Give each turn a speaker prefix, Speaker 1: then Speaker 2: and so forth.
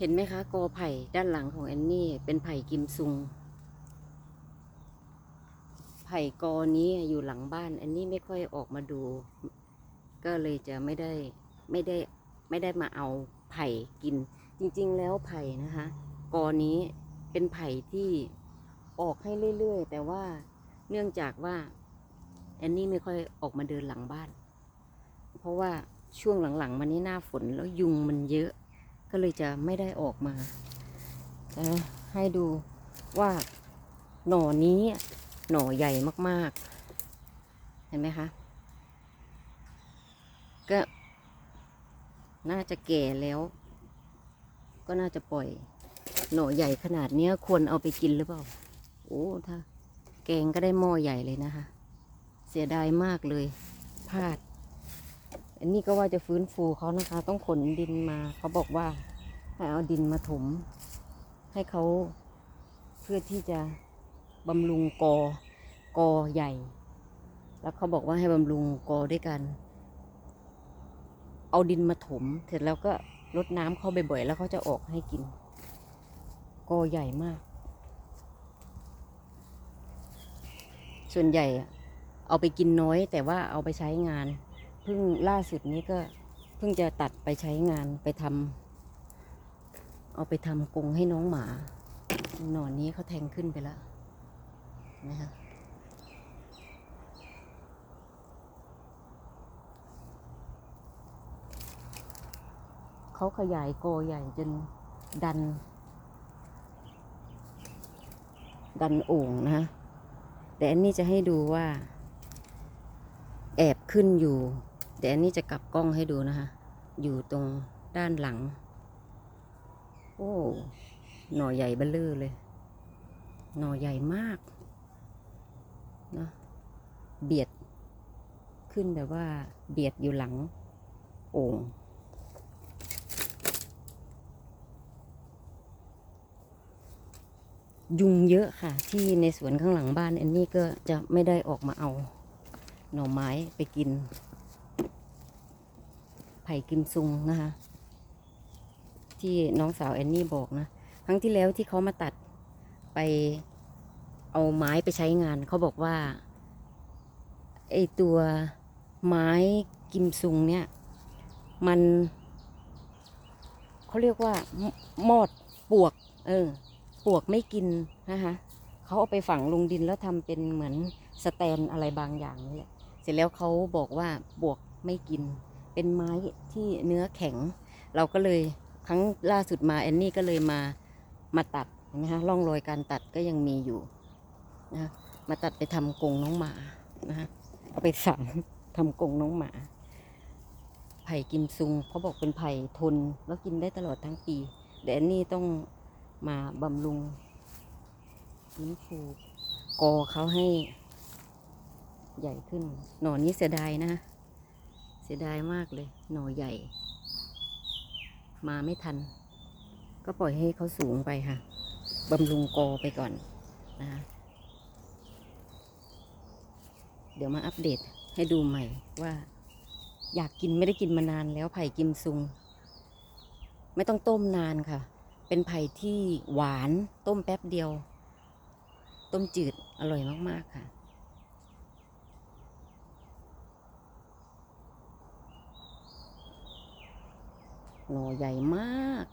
Speaker 1: เห็นไหมคะกอไผ่ด้านหลังของแอนนี่ เป็นไผ่กิมซุง ไผ่กอนี้อยู่หลังบ้านแอนนี่ไม่ค่อยออกมาดู ก็เลยจะไม่ได้ไม่ได้ไม่ได้มาเอาไผ่กิน จริง ๆ แล้วไผ่นะคะ กอนี้เป็นไผ่ที่ออกให้เรื่อยๆ แต่ว่าเนื่องจากว่าแอนนี่ไม่ค่อยออกมาเดินหลังบ้าน เพราะว่าช่วงหลังๆมานี้หน้าฝนแล้วยุงมันเยอะ ก็เลยจะไม่ได้ออกมาจะให้ดูว่าหน่อนี้หน่อใหญ่มากๆ เห็นไหมคะ ก็น่าจะแก่แล้ว ก็น่าจะปล่อย หน่อใหญ่ขนาดนี้ควรเอาไปกินหรือเปล่า โอ้ถ้าแกงก็ได้หม้อใหญ่เลยนะคะ เสียดายมากเลยพลาด อันนี้ก็ว่าจะฟื้นฟูเขานะคะ ต้องขนดินมาเขาบอกว่าให้เอาดินมาถม ให้เขาเพื่อที่จะบำรุงกอกอใหญ่ แล้วเขาบอกว่าให้บำรุงกอด้วยกันเอาดินมาถม เสร็จแล้วก็รดน้ำเขาบ่อยๆแล้วเขาจะออกให้กิน กอใหญ่มาก ส่วนใหญ่เอาไปกินน้อยแต่ว่าเอาไปใช้งาน พิ่งล่าสุดนี้ก็เพิ่งจะตัดไปใช้งานไปทำเอาไปทำกรงให้น้องหมา หนอนนี้เขาแทงขึ้นไปแล้วนะคะเขาขยายโกใหญ่จนดัน ดันโอ่งนะคะแต่อันนี้จะให้ดูว่า แอบขึ้นอยู่ แต่อันนี้จะกลับกล้องให้ดูนะคะ อยู่ตรงด้านหลัง โอ้หน่อใหญ่เบ้อเร่อเลย หน่อใหญ่มากเนอะเบียด ขึ้นแบบว่า เบียดอยู่หลัง โอ่งยุงเยอะค่ะ ที่ในสวนข้างหลังบ้านอันนี้ก็จะไม่ได้ออกมาเอา หน่อไม้ไปกิน ผ่กิมซุงนะคะ ที่น้องสาวแอนนี่บอกนะ ครั้งที่แล้วที่เขามาตัดไปเอาไม้ไปใช้งาน เขาบอกว่าไอตัวไม้กิมซุงเนี่ย มันเขาเรียกว่ามอดปวก เออ ปวกไม่กินนะคะเขาเอาไปฝังลงดินแล้วทำเป็นเหมือนสแตนอะไรบางอย่างนี่แหละเสร็จแล้วเขาบอกว่าบวกไม่กิน เป็นไม้ที่เนื้อแข็ง เราก็เลยครั้งล่าสุดมาแอนนี่ก็เลยมามาตัดเห็นไหมคะร่องรอยการตัดก็ยังมีอยู่นะมาตัดไปทำกรงน้องหมานะคะเอาไปสั่งทำกรงน้องหมาไผ่กิมซุงเขาบอกเป็นไผ่ทนแล้วกินได้ตลอดทั้งปีแต่อันนี่ต้องมาบำรุงฟื้นฟูกอเขาให้ใหญ่ขึ้น หนอนี้เสียดายนะ สียดายมากเลย หน่อใหญ่ มาไม่ทัน ก็ปล่อยให้เขาสูงไปค่ะบำรุงกอไปก่อนนะคะเดี๋ยวมาอัปเดตให้ดูใหม่ว่า อยากกินไม่ได้กินมานานแล้วไผ่กิมซุง ไม่ต้องต้มนานค่ะ เป็นไผ่ที่หวานต้มแป๊บเดียว ต้มจืดอร่อยมาก ๆ ค่ะ หน่อใหญ่มาก